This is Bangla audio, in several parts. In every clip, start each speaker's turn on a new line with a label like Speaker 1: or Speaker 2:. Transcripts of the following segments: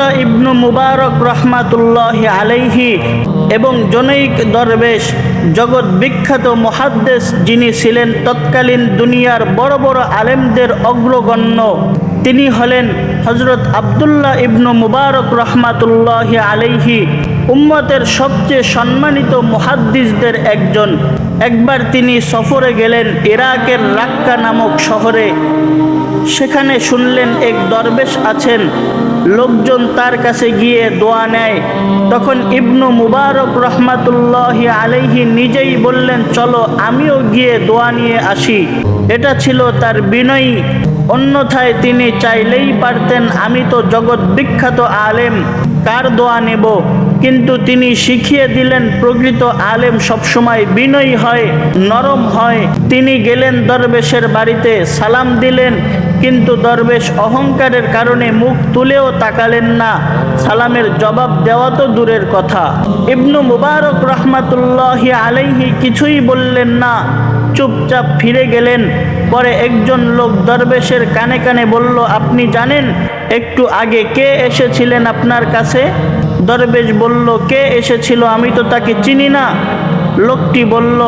Speaker 1: আবদুল্লাহ ইবনু মুবারক রহমাতুল্লাহ আলাইহি এবং জনৈক দরবেশ, জগৎ বিখ্যাত মহাদ্দেশ যিনি ছিলেন তৎকালীন দুনিয়ার বড় বড় আলেমদের অগ্রগণ্য। তিনি হলেন হজরত আবদুল্লাহ ইবনু মুবারক রহমাতুল্লাহ আলাইহি উম্মতের সবচেয়ে সম্মানিত মুহাদ্দিসদের একজন। একবার তিনি সফরে গেলেন ইরাকের রাক্কা নামক শহরে। সেখানে শুনলেন এক দরবেশ আছেন। লোকজন তার কাছে গিয়ে দোয়া নেয়। তখন ইবনু মুবারক রহমাতুল্লাহ আলাইহি নিজেই বললেন, চলো আমিও গিয়ে দোয়া নিয়ে আসি। এটা ছিল তার বিনয়ী। অন্যথায় তিনি চাইলেই পারতেন, আমি তো জগৎ বিখ্যাত আলেম, কার দোয়া নেব? কিন্তু তিনি শিখিয়ে দিলেন, প্রকৃত আলেম সবসময় বিনয়ী হয়, নরম হয়। তিনি গেলেন দরবেশের বাড়িতে, সালাম দিলেন। কিন্তু দরবেশ অহংকারের কারণে মুখ তুলেও তাকালেন না। সালামের জবাব দেওয়া তো দূরের কথা। ইবনু মুবারক রহমাতুল্লাহ আলাইহি কিছুই বললেন না। চুপচাপ ফিরে গেলেন। পরে একজন লোক দরবেশের কানে কানে বলল, আপনি জানেন একটু আগে কে এসেছিলেন আপনার কাছে? দরবেশ বলল, কে এসেছিল আমি তো তাকে চিনি না। লোকটি বলল,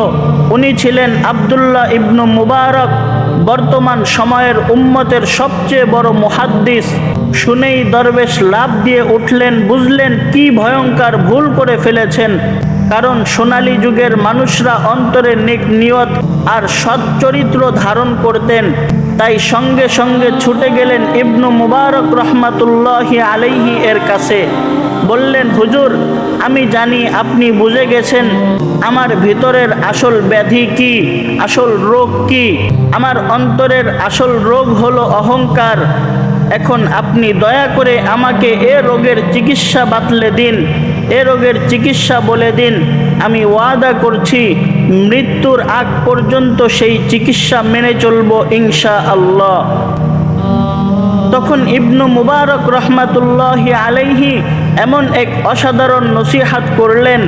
Speaker 1: উনি ছিলেন আবদুল্লাহ ইবনু মুবারক। বর্তমান সময়ের উম্মতের সবচেয়ে বড় মুহাদ্দিস। শুনেই দরবেশ লাভ দিয়ে উঠলেন, বুঝলেন কি ভয়ঙ্কর ভুল করে ফেলেছেন। কারণ সোনালী যুগের মানুষরা অন্তরে নেক নিয়ত আর সৎ চরিত্র ধারণ করতেন। তাই সঙ্গে সঙ্গে ছুটে গেলেন ইবনু মুবারক রহমাতুল্লাহ আলাইহি এর কাছে। বললেন, হুজুর আমি জানি আপনি বুঝে গেছেন, আমার ভিতরের আসল ব্যাধি কি, আসল রোগ কি? আমার অন্তরের আসল রোগ হলো অহংকার। এখন আপনি দয়া করে আমাকে এ রোগের চিকিৎসা বাতলে দিন, এ রোগের চিকিৎসা বলে দিন। আমি ওয়াদা করছি, মৃত্যুর আগ পর্যন্ত সেই চিকিৎসা মেনে চলব ইনশা আল্লাহ তখন ইবনু মুবারক রহমাতুল্লাহ আলাইহি এমন এক অসাধারণ নসিহাত করলেন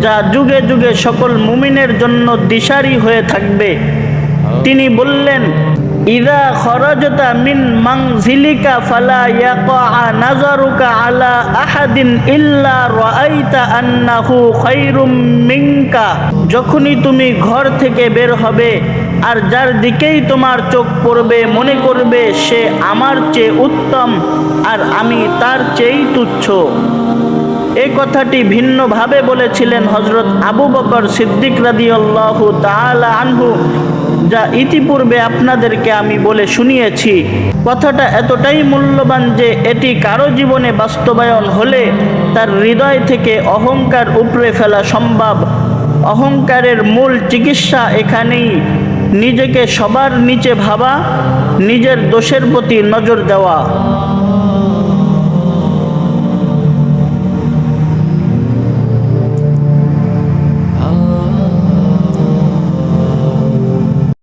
Speaker 1: যা যুগে যুগে সকল মুমিনের জন্য দিশারি হয়ে থাকবে। তিনি বললেন, ইদা খরজতা মিন মাংজিলিকা ফালা ইয়াকা নাজারুকা আলা আহাদিন ইল্লা রাআইতা আন্নাহু খায়রুম মিনকা। যখনই তুমি ঘর থেকে বের হবে আর যার দিকেই তোমার চোখ পড়বে, মনে করবে সে আমার চেয়ে উত্তম আর আমি তার চেয়েই তুচ্ছ। এই কথাটি ভিন্নভাবে বলেছিলেন হজরত আবু বকর সিদ্দিক রাদিয়াল্লাহু তাআলা আনহু, যা ইতিপূর্বে আপনাদেরকে আমি বলে শুনিয়েছি। কথাটা এতটাই মূল্যবান যে এটি কারও জীবনে বাস্তবায়ন হলে তার হৃদয় থেকে অহংকার উপড়ে ফেলা সম্ভব। অহংকারের মূল চিকিৎসা এখানেই নিজেকে সবার নিচে ভাবা নিজের দোষের প্রতি নজর দেওয়া।